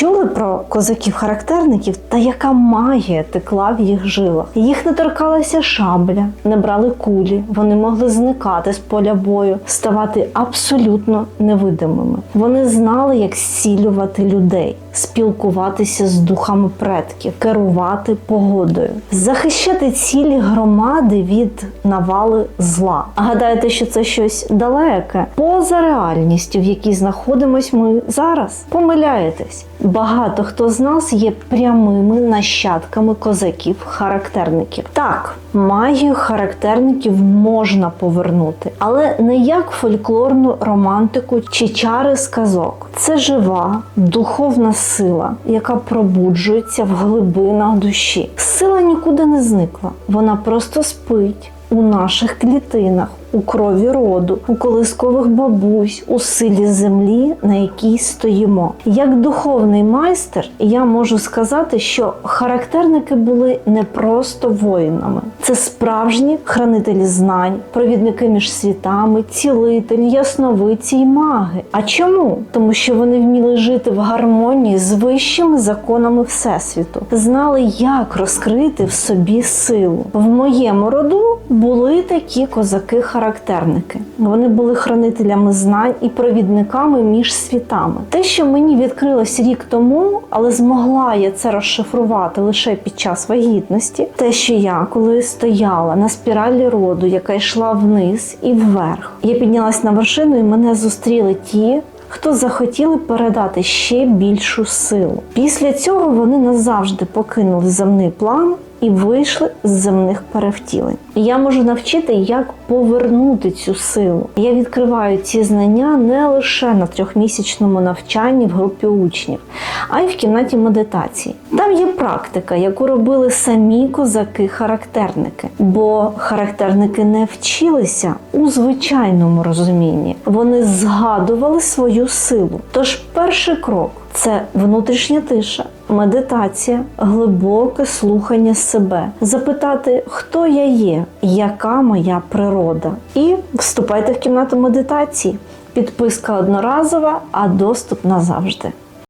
Чули про козаків-характерників та яка магія текла в їх жилах? Їх не торкалася шабля, не брали кулі, вони могли зникати з поля бою, ставати абсолютно невидимими. Вони знали, як зцілювати людей, спілкуватися з духами предків, керувати погодою, захищати цілі громади від навали зла. А гадаєте, що це щось далеке, поза реальністю, в якій знаходимось ми зараз? Помиляєтесь. Багато хто з нас є прямими нащадками козаків-характерників. Так, магію характерників можна повернути, але не як фольклорну романтику чи чари сказок. Це жива, духовна сила, яка пробуджується в глибинах душі. Сила нікуди не зникла, вона просто спить у наших клітинах, у крові роду, у колискових бабусь, у силі землі, на якій стоїмо. Як духовний майстер, я можу сказати, що характерники були не просто воїнами, це справжні хранителі знань, провідники між світами, цілителі, ясновидці й маги. А чому? Тому що вони вміли жити в гармонії з вищими законами всесвіту, знали, як розкрити в собі силу. В моєму роду були такі козаки-характерники. Вони були хранителями знань і провідниками між світами. Те, що мені відкрилось рік тому, але змогла я це розшифрувати лише під час вагітності. Те, що я, коли стояла на спіралі роду, яка йшла вниз і вверх, я піднялась на вершину, і мене зустріли ті. Хто захотіли передати ще більшу силу. Після цього вони назавжди покинули земний план і вийшли з земних перевтілень. Я можу навчити, як повернути цю силу. Я відкриваю ці знання не лише на трьохмісячному навчанні в групі учнів, а й в кімнаті медитації. Там є практика, яку робили самі козаки-характерники, бо характерники не вчилися у звичайному розумінні. Вони згадували свою силу. Тож перший крок це внутрішня тиша, медитація, глибоке слухання себе, запитати, хто я є, яка моя природа, і вступайте в кімнату медитації. Підписка одноразова, а доступ назавжди.